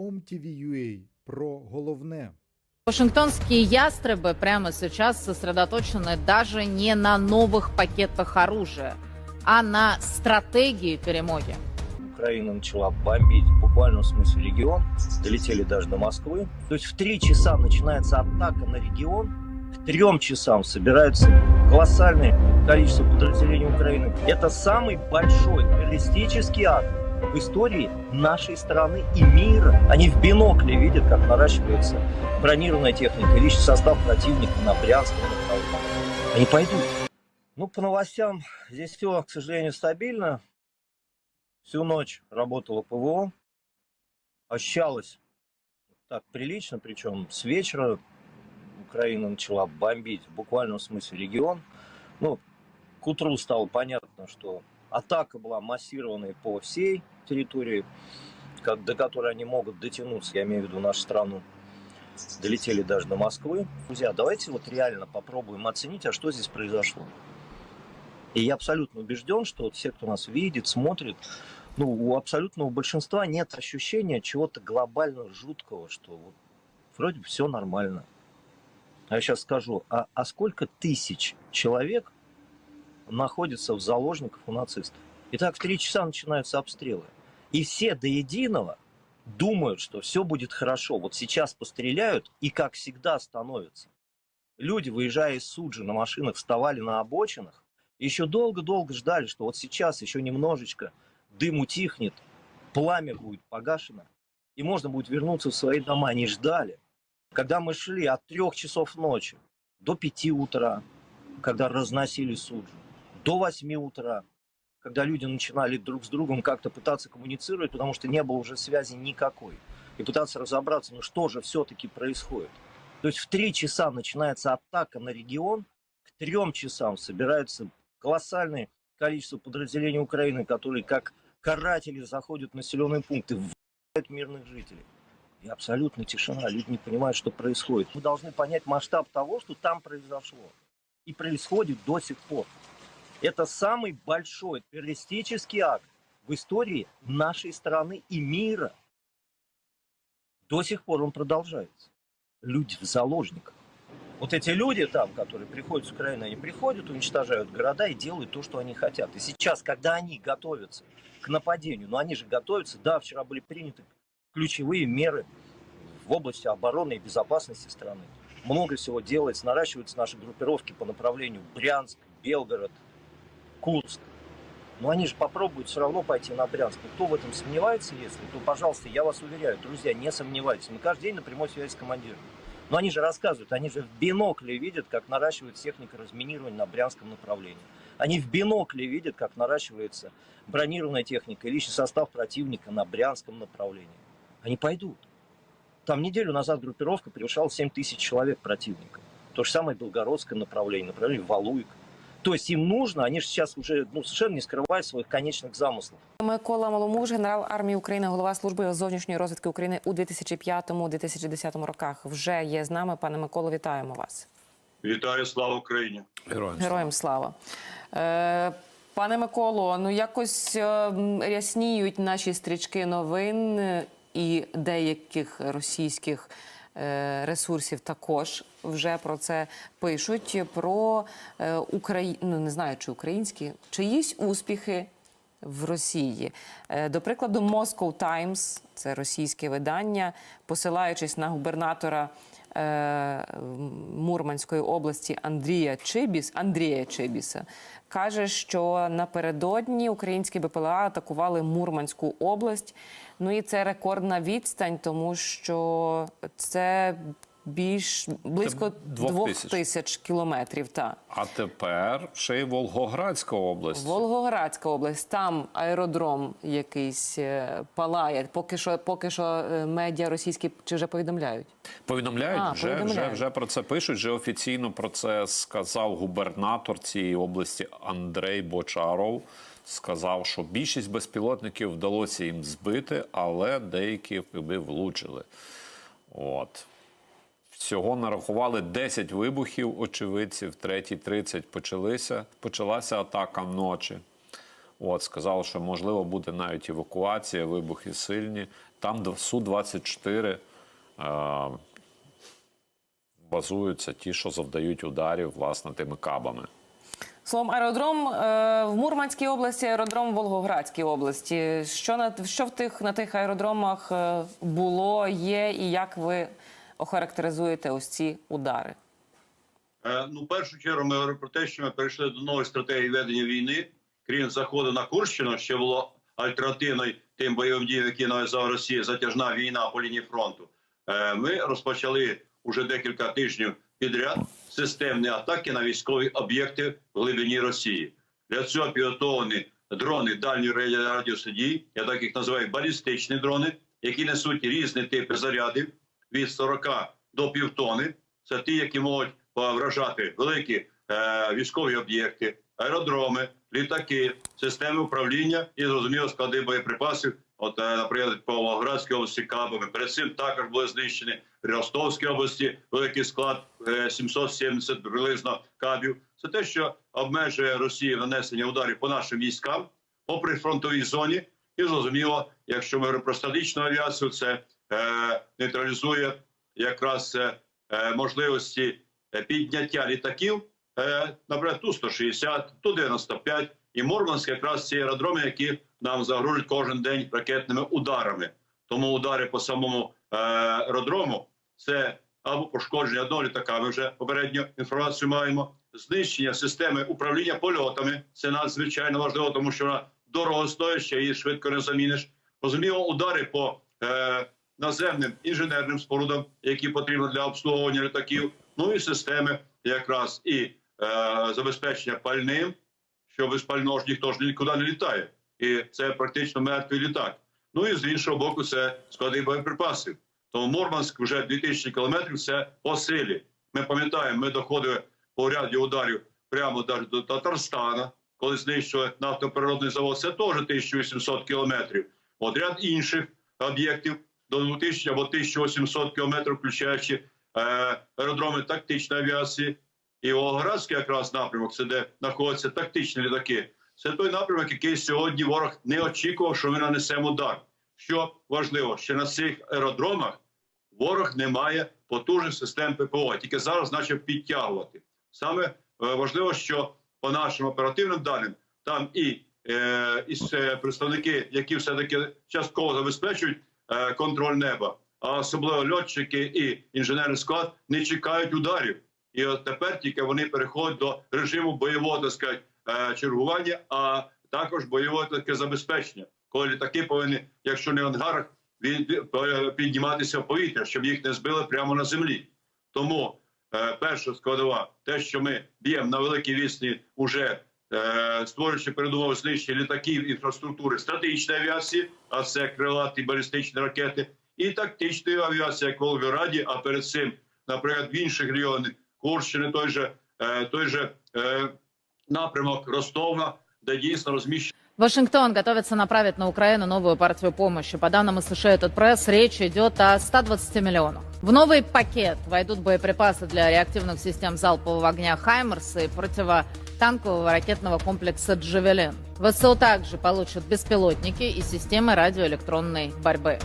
OMTV.ua про головне. Вашингтонские ястребы прямо сейчас сосредоточены даже не на новых пакетах оружия, а на стратегии перемоги. Украина начала бомбить в буквальном смысле регион, долетели даже до Москвы. То есть в три часа начинается атака на регион, к трем часам собирается колоссальное количество подразделений Украины. Это самый большой террористический акт в истории нашей страны и мира. Они в бинокле видят, как наращивается бронированная техника, и состав противника на направлении. Они пойдут. Ну, по новостям здесь все, к сожалению, стабильно. Всю ночь работало ПВО. Ощущалось так прилично, причем с вечера Украина начала бомбить в буквальном смысле регион. Ну, к утру стало понятно, что атака была массированной по всей территории, как, до которой они могут дотянуться, я имею в виду нашу страну. Долетели даже до Москвы. Друзья, давайте вот реально попробуем оценить, а что здесь произошло. И я абсолютно убежден, что вот все, кто нас видит, смотрит, ну, у абсолютного большинства нет ощущения чего-то глобально жуткого, что вот вроде бы все нормально. А я сейчас скажу, а, а сколько тысяч человек находится в заложниках у нацистов? Итак, в три часа начинаются обстрелы. И все до единого думают, что все будет хорошо. Вот сейчас постреляют, и как всегда становится. Люди, выезжая из Суджи на машинах, вставали на обочинах, еще долго-долго ждали, что вот сейчас еще немножечко дым утихнет, пламя будет погашено, и можно будет вернуться в свои дома. Они ждали. Когда мы шли от трех часов ночи до пяти утра, когда разносили Суджу, до восьми утра, когда люди начинали друг с другом как-то пытаться коммуницировать, потому что не было уже связи никакой, и пытаться разобраться, ну что же все-таки происходит. То есть в три часа начинается атака на регион, к трем часам собирается колоссальное количество подразделений Украины, которые как каратели заходят в населенные пункты, вбивают мирных жителей. И абсолютно тишина, люди не понимают, что происходит. Мы должны понять масштаб того, что там произошло. И происходит до сих пор. Это самый большой террористический акт в истории нашей страны и мира. До сих пор он продолжается. Люди в заложниках. Вот эти люди там, которые приходят с Украины, они приходят, уничтожают города и делают то, что они хотят. И сейчас, когда они готовятся к нападению, но они же готовятся, да, вчера были приняты ключевые меры в области обороны и безопасности страны. Много всего делается, наращиваются наши группировки по направлению Брянск, Белгород, Курск. Но они же попробуют все равно пойти на Брянск. Кто в этом сомневается, если, то, пожалуйста, я вас уверяю, друзья, не сомневайтесь. Мы каждый день на прямой связи с командиром. Но они же рассказывают, они же в бинокле видят, как наращивается техника разминирования на Брянском направлении. Они в бинокле видят, как наращивается бронированная техника и личный состав противника на Брянском направлении. Они пойдут. Там неделю назад группировка превышала 7 тысяч человек противника. То же самое Белгородское направление, направление Валуйк. То есть им нужно, они же сейчас уже ну, совершенно не скрывают своих конечных замыслов. Микола Маломуж, генерал армії України, голова служби зовнішньої розвідки України у 2005-2010 роках. Вже є з нами. Пане Миколо, вітаємо вас. Вітаю, слава Україні! Героям слава. Е, пане Миколо, ну якось е, м, рясніють наші стрічки новин е, і деяких російських е, ресурсів також вже про це пишуть. Про е, Украї... ну, не знаю, чи українські, чиїсь успіхи в Росії. Е, До прикладу, Moscow Times, це російське видання, посилаючись на губернатора е, Мурманської області Андрія Чибіс, Андрія Чибіса, каже, що напередодні українські БПЛА атакували Мурманську область. Ну і це рекордна відстань, тому що це більш близько двох тисяч. тисяч кілометрів. Та. А тепер ще й Волгоградська область. Волгоградська область, там аеродром якийсь е, палає. Поки що, поки що е, медіа російські чи вже повідомляють. Повідомляють, А, вже, вже, повідомляють. вже про це пишуть. Вже офіційно про це сказав губернатор цієї області Андрей Бочаров. Сказав, що більшість безпілотників вдалося їм збити, але деякі якби влучили. От. Всього нарахували 10 вибухів очевидців, третій 30 почалися, почалася атака ночі. От, сказав, що можливо буде навіть евакуація, вибухи сильні. Там д- Су-24 е, базуються ті, що завдають ударів власне тими кабами. Словом, аеродром е, в Мурманській області, аеродром в Волгоградській області. Що на що в тих на тих аеродромах е, було, є, і як ви охарактеризуєте ось ці удари? Е, Ну, в першу чергу ми говоримо про те, що ми перейшли до нової стратегії ведення війни. Крім заходу на Курщину, що було альтернативною тим бойовим діям, які нав'язала Росія, затяжна війна по лінії фронту. Е, Ми розпочали уже декілька тижнів підряд системні атаки на військові об'єкти в глибині Росії. Для цього підготовлені дрони дальньої радіусу дії, я так їх називаю балістичні дрони, які несуть різні типи зарядів від 40 до півтони. Це ті, які можуть вражати великі е, військові об'єкти, аеродроми, літаки, системи управління і зрозуміло склади боєприпасів. От, е, наприклад, по Волгоградській області кабами. Перед цим також були знищені при Ростовській області великий склад е, 770 приблизно кабів. Це те, що обмежує Росію нанесення ударів по нашим військам по прифронтовій зоні. І зрозуміло, якщо ми говоримо про статичну авіацію, це е, нейтралізує якраз е, е, можливості е, підняття літаків, е, наприклад, Ту-160, Ту-95 і Мурманськ якраз ці аеродроми, які нам загрожують кожен день ракетними ударами. Тому удари по самому е, аеродрому це або пошкодження одного літака. Ми вже попередню інформацію маємо. Знищення системи управління польотами це надзвичайно важливо, тому що вона дорогостояща і швидко не заміниш. Розуміло, удари по е, наземним інженерним спорудам, які потрібні для обслуговування літаків. Ну і системи якраз і е, забезпечення пальним, що без пального ж ніхто ж нікуди не літає, і це практично мертвий літак. Ну і з іншого боку, це склади боєприпасів. Тому Мурманськ вже 2000 кілометрів це по силі. Ми пам'ятаємо, ми доходили по ряді ударів прямо до Татарстана, коли знищили нафтопереробний завод. Це теж 1800 кілометрів. От ряд інших об'єктів до 2000 або 1800 кілометрів, включаючи е, аеродроми тактичної авіації. І Волгоградський якраз напрямок, це де знаходяться тактичні літаки. Це той напрямок, який сьогодні ворог не очікував, що ми нанесемо удар. Що важливо, що на цих аеродромах ворог не має потужних систем ППО, тільки зараз почав підтягувати. Саме е, важливо, що по нашим оперативним даним там і, е, і е, представники, які все таки частково забезпечують контроль неба, а особливо льотчики і інженерний склад не чекають ударів. І от тепер тільки вони переходять до режиму бойового так сказати, е, чергування, а також бойового таке забезпечення, коли літаки повинні, якщо не в ангарах, е, підніматися в повітря, щоб їх не збили прямо на землі. Тому е, перша складова, те, що ми б'ємо на великій відстані, уже е, створюючи передумови знищення літаків інфраструктури стратегічної авіації, а це крилаті балістичні ракети, і тактичної авіації, як в Волгораді, а перед цим, наприклад, в інших регіонах Курщини, той же, е, той же е, напрямок Ростова, де дійсно розміщені. Вашингтон готовится направить на Украину новую партию помощи. По данным Associated Press, речь идет о 120 миллионах. В новый пакет войдут боеприпасы для реактивных систем залпового огня «Хаймерс» и противотанкового ракетного комплекса «Джавелин». ВСУ также получат беспилотники и системы радиоэлектронной борьбы.